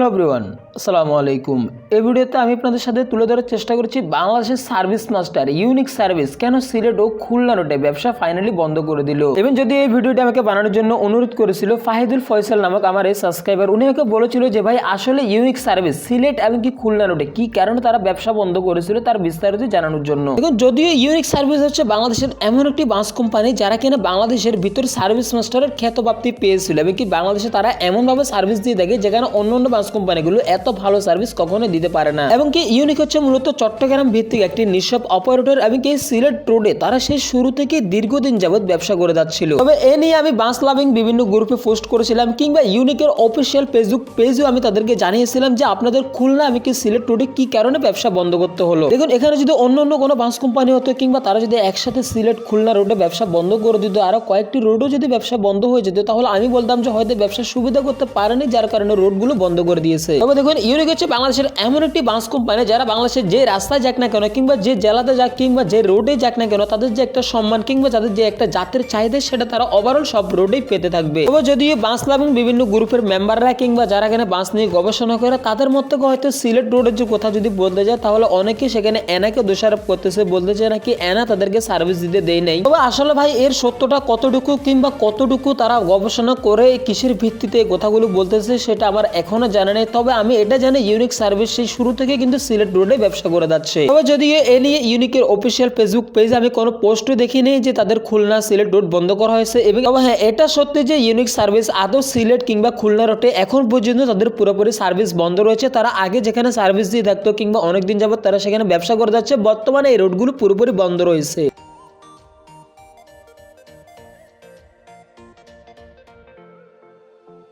Hello everyone আসসালামু আলাইকুম। এই ভিডিওতে আমি আপনাদের সাথে তুলে ধরার চেষ্টা করছি বাংলাদেশের সার্ভিস মাস্টার, ইউনিক সার্ভিস, কেন সিলেট ও খুলনা রোডে ব্যবসা ফাইনালি বন্ধ করে দিল? এবং যদি এই ভিডিওটি আমাকে বানানোর জন্য অনুরোধ করেছিল, ফাহিদুল ফয়সাল নামক আমার এই সাবস্ক্রাইবার উনি আমাকে বলেছিল যে, ভাই, আসলে ইউনিক সার্ভিস সিলেট এবং কি খুলনা রোডে কি কারণে তারা ব্যবসা বন্ধ করেছিল তার বিস্তারিত জানানোর জন্য? এখন যদিও ইউনিক সার্ভিস হচ্ছে বাংলাদেশের এমন একটি বাস কোম্পানি যারা কিনা বাংলাদেশের ভিতর সার্ভিস মাস্টারের খ্যাতপ্রাপ্তি পেয়েছিল এবং কি বাংলাদেশে তারা এমনভাবে সার্ভিস দিয়ে থাকে যেখানে অন্য অন্য বাস কোম্পানিগুলো এত ভালো সার্ভিস কখনো দিতে পারে না। এবং কি ইউনিক হচ্ছে মূলত চট্টগ্রাম ভিত্তিক একটি নিঃসব অপারেটর এবং কি সিলেট রোডে তারা সেই শুরু থেকে দীর্ঘদিন যাবত ব্যবসা করে যাচ্ছিল। তবে এ নিয়ে আমি বাস লাভিং বিভিন্ন গ্রুপে পোস্ট করেছিলাম কিংবা ইউনিকের অফিসিয়াল ফেসবুক পেজেও আমি তাদেরকে জানিয়েছিলাম যে আপনাদের খুলনা আমি কি সিলেট রোডে কি কারণে ব্যবসা বন্ধ করতে হলো। দেখুন, এখানে যদি অন্য অন্য কোনো বাস কোম্পানি হতো কিংবা তারা যদি একসাথে সিলেট খুলনা রোডে ব্যবসা বন্ধ করে দিত, আরও কয়েকটি রোডও যদি ব্যবসা বন্ধ হয়ে যেত, তাহলে আমি বলতাম যে হয়তো ব্যবসা সুবিধা করতে পারেনি, যার কারণে রোডগুলো বন্ধ করে দিয়েছে। তবে দেখুন ইউনিক হচ্ছে বাংলাদেশের এমন একটি বাস কোম্পানি যারা বাংলাদেশের যে রাস্তায় যাক না কেন কিংবা যে জেলাতে যাক কিংবা যে রোডে যাক না কেন তাদের যে একটা সম্মান কিংবা তাদের যে একটা জাতের চাহিদা সেটা তারা ওভারঅল সব রোডেই পেতে থাকবে। তবে যদিও বাস লাভিং বিভিন্ন গ্রুপের মেম্বাররা কিংবা যারা এখানে বাস নিয়ে গবেষণা করে, তাদের মধ্যে হয়তো সিলেট রোডের যে কথা যদি বলতে যায়, তাহলে অনেকে সেখানে এনাকে দোষারোপ করতেছে বলতেছে নাকি এনা তাদেরকে সার্ভিস দিতে দেয় নাই। তবে আসলে ভাই, এর সত্যটা কতটুকু কিংবা কতটুকু তারা গবেষণা করে, কিসের ভিত্তিতে কথাগুলো বলতেছে সেটা আমার এখনও জানা নেই। তবে আমি এটা জানি ইউনিক সার্ভিস সেই শুরু থেকে কিন্তু সিলেট রোডে ব্যবসা করে যাচ্ছে। তবে যদি এ নিয়ে ইউনিকের অফিসিয়াল ফেসবুক পেজে আমি কোনো পোস্টও দেখিনি যে তাদের খুলনা সিলেট রোড বন্ধ করা হয়েছে এবং হ্যাঁ এটা সত্যি যে ইউনিক সার্ভিস আদৌ সিলেট কিংবা খুলনা রোডে এখন পর্যন্ত তাদের পুরোপুরি সার্ভিস বন্ধ রয়েছে। তারা আগে যেখানে সার্ভিস দিয়ে থাকতো কিংবা অনেকদিন যাবত তারা সেখানে ব্যবসা করে যাচ্ছে, বর্তমানে এই রোডগুলো পুরোপুরি বন্ধ রয়েছে।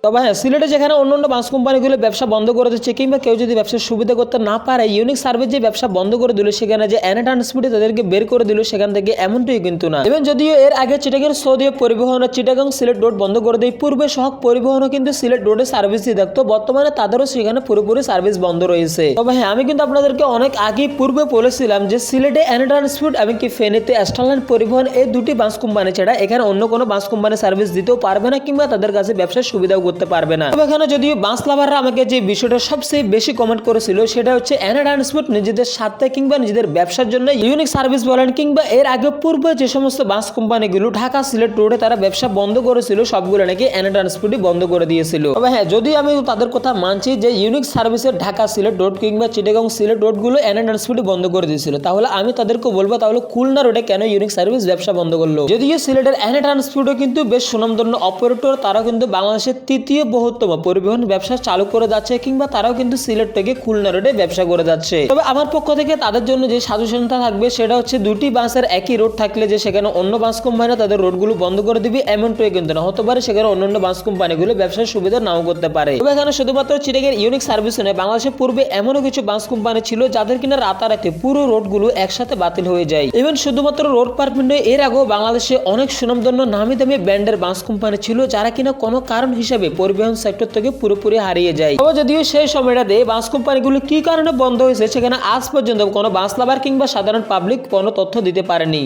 তবে হ্যাঁ সিলেটে যেখানে অন্য অন্য বাস কোম্পানিগুলো ব্যবসা বন্ধ করে দিচ্ছে কিংবা কেউ যদি ব্যবসার সুবিধা করতে না পারে ইউনিক সার্ভিস যে ব্যবসা বন্ধ করে দিল সেখানে যে অ্যানা ট্রান্সপোর্টে তাদেরকে বের করে দিল, সেখান থেকে এমনটাই কিন্তু না। এবং যদিও এর আগে চিটাগের সৌদি পরিবহন চিটাগাং সিলেট রোড বন্ধ করে দেয়, পূর্বে সহক পরিবহনও কিন্তু সিলেট রোডে সার্ভিস দিয়ে থাকতো, বর্তমানে তাদেরও সেখানে পুরোপুরি সার্ভিস বন্ধ রয়েছে। তবে হ্যাঁ আমি কিন্তু আপনাদেরকে অনেক আগে পূর্বে বলেছিলাম যে সিলেটে অ্যানা ট্রান্সপোর্ট এবং কি ফেনীতে স্টারলাইন পরিবহন এই দুটি বাস কোম্পানি ছাড়া এখানে অন্য কোনো বাস কোম্পানি সার্ভিস দিতেও পারবে না কিংবা তাদের কাছে ব্যবসার সুবিধাও করতে পারবে না। তবে এখানে যদিও বাস লাভাররা আমাকে যে বিষয়টা সবচেয়ে বেশি কমেন্ট করেছিল, সেটা হচ্ছে অ্যানা ট্রান্সপোর্ট নিজেদের স্বার্থে কিংবা নিজেদের ব্যবসার জন্য ইউনিক সার্ভিস বলেন কিংবা এর আগে পূর্বে যে সমস্ত বাস কোম্পানিগুলো ঢাকা সিলেট রোডে তারা ব্যবসা বন্ধ করেছিল, সবগুলো নাকি অ্যানা ট্রান্সপোর্টই বন্ধ করে দিয়েছিল। তবে হ্যাঁ যদি আমি তাদের কথা মানছি যে ইউনিক সার্ভিসের ঢাকা সিলেট রোড কিংবা চিটাগাং সিলেট রোডগুলো অ্যানা ট্রান্সপোর্টই বন্ধ করে দিয়েছিল। তাহলে আমি তাদেরকে বলব, তাহলে খুলনা রোডে কেন ইউনিক সার্ভিস ব্যবসা বন্ধ করল? যদিও সিলেটের অ্যানা ট্রান্সপোর্টও কিন্তু বেশ সুনামধন্য অপারেটর তারা কিন্তু বাংলাদেশের তৃতীয় বৃহত্তম পরিবহন ব্যবসা চালু করে যাচ্ছে কিংবা তারাও কিন্তু সিলেট থেকে খুলনা রোডে ব্যবসা করে যাচ্ছে। তবে আমার পক্ষ থেকে তাদের জন্য যে সাজেশনটা থাকবে, সেটা হচ্ছে দুটি বাসের একই রোড থাকলে যে সেখানে অন্য বাস কোম্পানি তাদের রোডগুলো বন্ধ করে দিবে এমনটাই কিন্তু না। হতে পারে সেখানে অন্য অন্য বাস কোম্পানিগুলো ব্যবসার সুবিধা নাও করতে পারে। তবে এখানে শুধুমাত্র চিটাগের ইউনিক সার্ভিস নয় বাংলাদেশের পূর্বে এমনও কিছু বাস কোম্পানি ছিল যাদের কিনা রাতারাতি পুরো রোডগুলো একসাথে বাতিল হয়ে যায়। ইভেন শুধুমাত্র রোড পারমিট নয় এর আগেও বাংলাদেশে অনেক সুনামধন্য নামি দামি ব্র্যান্ডের বাস কোম্পানি ছিল যারা কিনা কোনো কারণ হিসেবে পরিবহন সেক্টর থেকে পুরোপুরি হারিয়ে যায়। তবে যদিও সেই সময়টাতে বাস কোম্পানিগুলো কি কারণে বন্ধ হয়েছে, সেখানে আজ পর্যন্ত কোনো বাস লাভার কিংবা সাধারণ পাবলিক কোনো তথ্য দিতে পারেনি।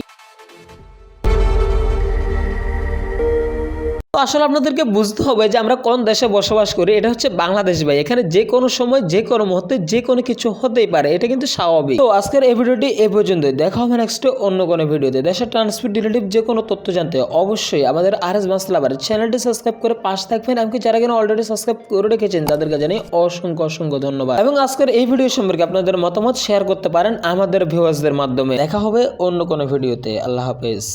তো আসলে আপনাদেরকে বুঝতে হবে যে আমরা কোন দেশে বসবাস করি, এটা হচ্ছে বাংলাদেশ ভাই। এখানে যে কোনো সময়, যে কোনো মুহূর্তে, যে কোনো কিছু হতেই পারে, এটা কিন্তু স্বাভাবিক। তো আজকের এই ভিডিওটি এ পর্যন্ত দেখা হবে নেক্সট অন্য কোনো ভিডিওতে। দেশের ট্রান্সপোর্ট রিলেটিভ যে কোনো তথ্য জানতে অবশ্যই আমাদের আর এস বাংলাবার চ্যানেলটি সাবস্ক্রাইব করে পাশ থাকবেন। এমনকি যারা কিনা অলরেডি সাবস্ক্রাইব করে রেখেছেন, তাদেরকে জানাই অসংখ্য অসংখ্য ধন্যবাদ। এবং আজকের এই ভিডিও সম্পর্কে আপনাদের মতামত শেয়ার করতে পারেন আমাদের ভিউয়ার্সদের মাধ্যমে। দেখা হবে অন্য কোনো ভিডিওতে। আল্লাহ হাফেজ।